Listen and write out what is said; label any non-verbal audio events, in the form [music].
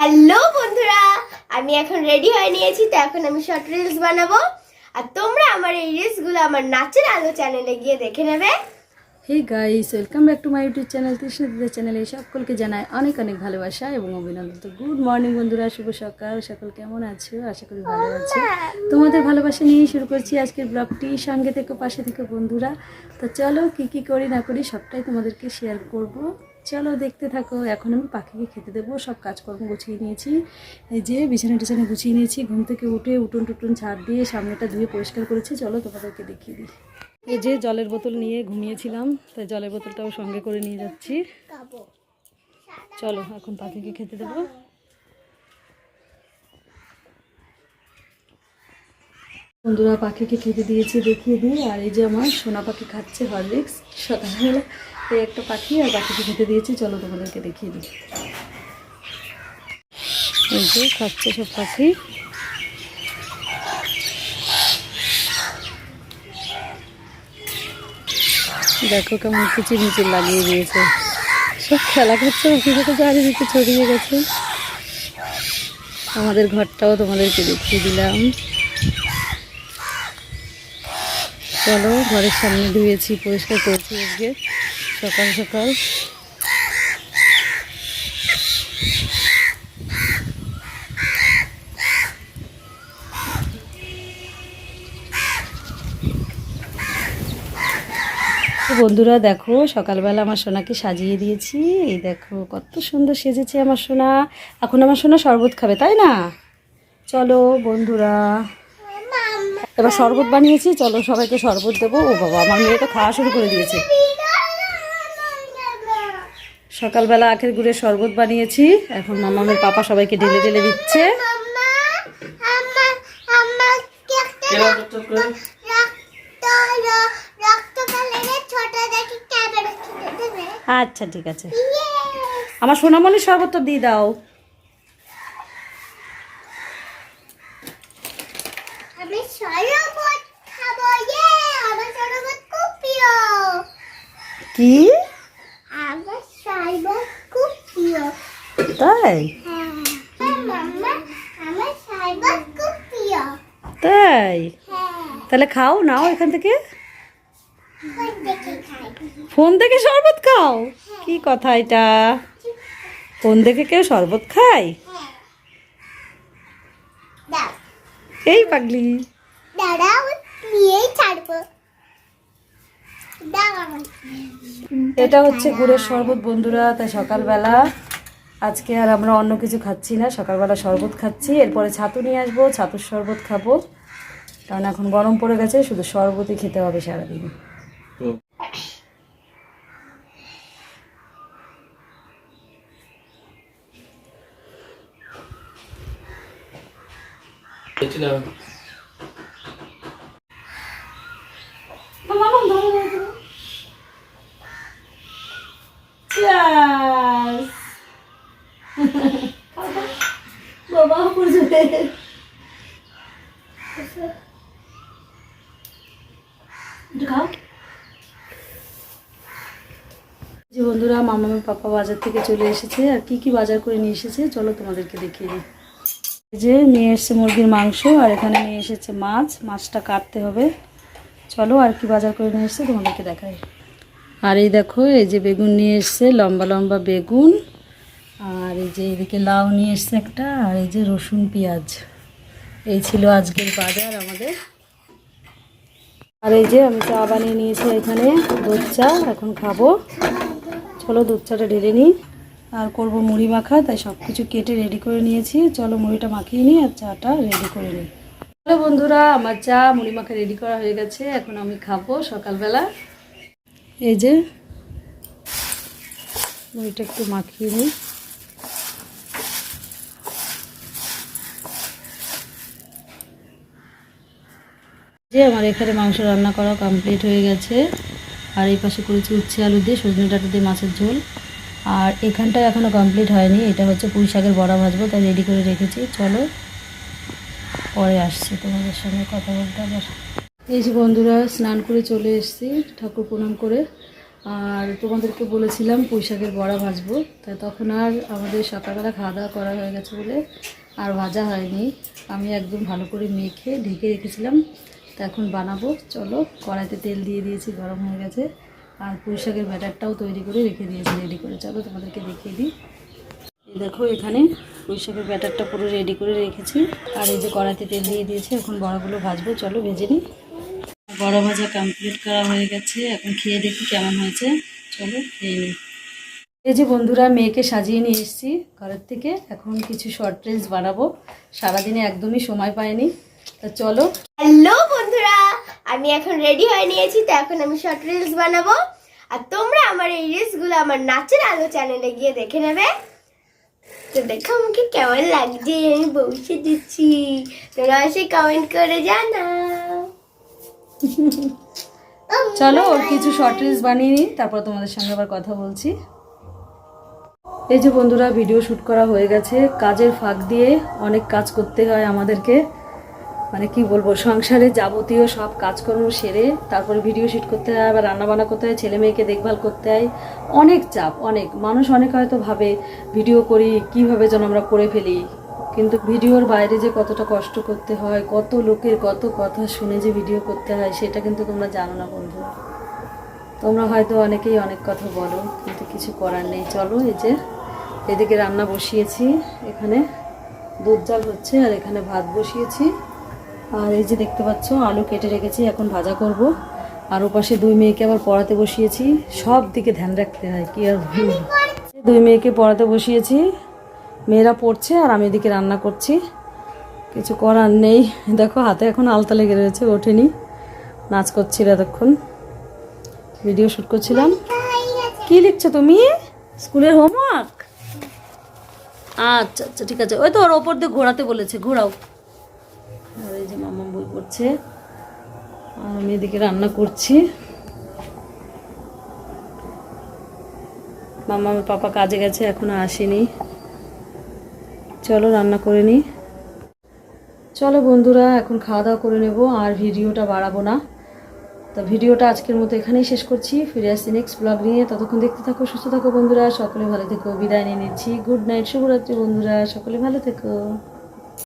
Hello বন্ধুরা আমি এখন রেডি হয়ে নিয়েছি তো এখন আমি শর্ট রিলস বানাবো। আর তোমরা আমার এই রিলসগুলো আমার নাচের আলো চ্যানেলে গিয়ে দেখে নেবে। Hey guys welcome back to my YouTube channel কৃষ্ণদিদের চ্যানেলে সকলকে জানাই অনেক অনেক ভালোবাসা এবং অভিনন্দন। তো গুড মর্নিং বন্ধুরা শুভ সকাল সকল কেমন আছো? আশা করি ভালো আছো। তোমাদের ভালোবাসা নিয়েই শুরু করছি আজকের ব্লগটি সঙ্গে থেকে পাশে থেকে বন্ধুরা। তো চলো কি কি করি না করি সবটাই তোমাদেরকে শেয়ার করব। চলো দেখতে থাকো, এখন আমি পাখিকে খেতে দেবো, সব কাজকর্ম গুছিয়ে নিয়েছি। এই যে বিছানা টিছানা গুছিয়ে নিয়েছি, ঘুম থেকে উঠে উঠোন টুটুন ছাড় দিয়ে সামনেটা ধুয়ে পরিষ্কার করেছি, চলো তোমাদেরকে দেখিয়ে দিই। এই যে জলের বোতল নিয়ে ঘুমিয়েছিলাম, তাই জলের বোতলটাও সঙ্গে করে নিয়ে যাচ্ছি। চলো, এখন পাখিকে খেতে দেবো। বন্ধুরা, পাখিকে খেতে দিয়েছি, দেখিয়ে দিই। আর এই যে আমার সোনা পাখি খাচ্ছে হরলিক্স সকালবেলা এই একটা পাখি আর পাখিকে খেতে দিয়েছি। চলো তোমাদেরকে দেখিয়ে দিই। এই যে খাচ্ছে সব পাখি। দেখো কেমন কিচির মিচির লাগিয়ে দিয়েছে। সব খেলা করছে ওখানে চারিদিকে ছড়িয়ে গেছে। আমাদের ঘরটাও তোমাদেরকে দেখিয়ে দিলাম। চলো ঘরের সামনে ধুয়েছি, পরিষ্কার করেছি আজকে। সকাল সকাল। বন্ধুরা, দেখো, সকালবেলা আমার সোনাকে সাজিয়ে দিয়েছি। এই দেখো, কত সুন্দর সেজেছে আমার সোনা। এখন আমার সোনা শরবত খাবে, তাই না? চলো, বন্ধুরা। এবার শরবত বানিয়েছি, চলো সবাইকে শরবত দেবো। ও বাবা, আমার মেয়ে তো খাওয়া শুরু করে দিয়েছে। সকালবেলা আখের গুড়ের শরবত বানিয়েছি। এখন মামামের পাপা সবাইকে ঢেলে ঢেলে দিচ্ছে। আচ্ছা ঠিক আছে। আমার সোনামণির শরবতটা দিয়ে দাও। শরবত ইয়ে! শরবত কি আমার শরবত খুব প্রিয় তাই? তাই? তাহলে খাও, নাও এখান থেকে। ফোন থেকে শরবত খাও? কি কথা এটা? ফোন দেখে কেউ শরবত খায়? এই পাগলি। এটা হচ্ছে গুড়ের শরবত, বন্ধুরা, তাই সকালবেলা। আজকে আর আমরা অন্য কিছু খাচ্ছি না, সকালবেলা শরবত খাচ্ছি, এরপরে ছাতু নিয়ে আসব, ছাতুর শরবত খাব। কারণ এখন গরম পড়ে গেছে, শুধু শরবতই খেতে হবে সারাদিন পড়ে যে বন্ধুরা মামামের পাপা বাজার থেকে চলে এসেছে আর কি কি বাজার করে নিয়ে এসেছে, চলো তোমাদেরকে দেখিয়ে দিই। যে নিয়ে এসেছে মুরগির মাংস আর এখানে নিয়ে এসেছে মাছ, মাছটা কাটতে হবে। চলো আর কি বাজার করে নিয়ে এসেছে তোমাদেরকে দেখাই। আর এই দেখো, এই যে বেগুন নিয়ে এসছে, লম্বা লম্বা বেগুন। আর এই যে এদিকে লাউ নিয়ে এসছে একটা, আর এই যে রসুন, পেঁয়াজ। এই ছিল আজকের বাজার আমাদের। আর এই যে আমি চা বানিয়ে নিয়েছি এখানে, দুধ চা, এখন খাব। চলো দুধ চাটা ঢেলে নিই। আর করব মুড়ি মাখা, তাই সব কিছু কেটে রেডি করে নিয়েছি। চলো মুড়িটা মাখিয়ে নিই আর চাটা রেডি করে নিই। হ্যালো বন্ধুরা, আমার চা, মুড়ি মাখা রেডি করা হয়ে গেছে, এখন আমি খাব সকালবেলা। এই যে মুড়িটা একটু মাখিয়ে নিই। যে আমার এখানে মাংস রান্না করা কমপ্লিট হয়ে গেছে। আর এই পাশে করেছি উচ্ছে আলু দিয়ে সজনে ডাটা দিয়ে মাছের ঝোল। আর এখানটায় এখনও কমপ্লিট হয়নি, এটা হচ্ছে পুঁই শাকের বড়া ভাজবো, তাই রেডি করে রেখেছি। চলো, পরে আসছি তোমাদের সঙ্গে কথা বলতে আবার। এই যে বন্ধুরা, স্নান করে চলে এসেছি, ঠাকুর প্রণাম করে। আর তোমাদেরকে বলেছিলাম পুঁই শাকের বড়া ভাজবো, তা তখন আর আমাদের সকালবেলা খাওয়া দাওয়া করা হয়ে গেছে বলে আর ভাজা হয়নি। আমি একদম ভালো করে মেখে ঢেকে রেখেছিলাম। তা এখন বানাবো। চলো, কড়াইতে তেল দিয়ে দিয়েছি, গরম হয়ে গেছে। আর পুঁই শাকের ব্যাটারটাও তৈরি করে রেখে দিয়েছি রেডি করে। চলো, তোমাদেরকে দেখিয়ে দিই। দেখো, এখানে পুঁই শাকের ব্যাটারটা পুরো রেডি করে রেখেছি। আর এই যে কড়াইতে তেল দিয়ে দিয়েছি, এখন বড়াগুলো ভাজবো। চলো, ভেজে নিই। বড় ভাজা কমপ্লিট করা হয়ে গেছে। এখন খেয়ে দেখি কেমন হয়েছে। চলো, খেয়ে নিই। এই যে বন্ধুরা, মেয়েকে সাজিয়ে নিয়ে এসেছি ঘরের থেকে। এখন কিছু শর্ট রিলস বানাবো। সারাদিনে একদমই সময় পাইনি। তা চলো। হ্যালো আমি এখন রেডি হয়ে নিয়েছি, তো এখন আমি শর্ট রিলস বানাবো। আর তোমরা আমার এই রিলসগুলো আমার নাচের আলো চ্যানেলে গিয়ে দেখে নেবে। তো দেখো আমাকে কেমন লাগছে, আমি বসে দিচ্ছি। তোমরা এসে কমেন্ট করে জানাও। [laughs] চলো, ওর কিছু শর্ট রিলস বানিয়ে নিই, তারপর তোমাদের সঙ্গে আবার কথা বলছি। এই যে বন্ধুরা ভিডিও শ্যুট করা হয়ে গেছে। কাজের ফাঁক দিয়ে অনেক কাজ করতে হয় আমাদেরকে। মানে কি বলব, সংসারে যাবতীয় সব কাজকর্ম সেরে তারপরে ভিডিও শ্যুট করতে হয়, আবার রান্নাবান্না করতে হয়, ছেলে মেয়েকে দেখভাল করতে হয়। অনেক চাপ, অনেক। মানুষ অনেক হয়তো ভাবে ভিডিও করি, কীভাবে যেন আমরা করে ফেলি? কিন্তু ভিডিওর বাইরে যে কতটা কষ্ট করতে হয়, কত লোকের কত কথা শুনে যে ভিডিও করতে হয়, সেটা কিন্তু তোমরা জানো না, বন্ধু। তোমরা হয়তো অনেকেই অনেক কথা বলো, কিন্তু কিছু করার নেই। চলো, এই যে এদিকে রান্না বসিয়েছি। এখানে দুধ জাল হচ্ছে আর এখানে ভাত বসিয়েছি। আর এই যে দেখতে পাচ্ছ, আলু কেটে রেখেছি, এখন ভাজা করব। আর ওপাশে দুই মেয়েকে আবার পড়াতে বসিয়েছি। সব দিকে ধ্যান রাখতে হয়, কি আর দুই মেয়েকে পড়াতে বসিয়েছি। মেয়েরা পড়ছে আর আমি এদিকে রান্না করছি। কিছু করার নেই। দেখো, হাতে এখন আলতা লেগে রয়েছে, ওঠেনি। নাচ করছিল এতক্ষণ। ভিডিও শ্যুট করছিলাম। কি লিখছো তুমি? স্কুলের হোমওয়ার্ক? আচ্ছা আচ্ছা ঠিক আছে। ওই তো ওর ওপর দিয়ে ঘোরাতে বলেছে, ঘোরাও। পড়ছে আর আমি এদিকে রান্না করছি। মামা আমার পাপা কাজে গেছে, এখনও আসেনি। চলো রান্না করে নিই। চলো বন্ধুরা, এখন খাওয়া দাওয়া করে নেব, আর ভিডিওটা বাড়াবো না। তো ভিডিওটা আজকের মতো এখানেই শেষ করছি। ফিরে আসছি নেক্সট ব্লগ নিয়ে। ততক্ষণ দেখতে থাকো, সুস্থ থাকো বন্ধুরা। সকলে ভালো থেকো। বিদায় নিয়ে নিচ্ছি। গুড নাইট শুভরাত্রি বন্ধুরা। সকলে ভালো থেকো।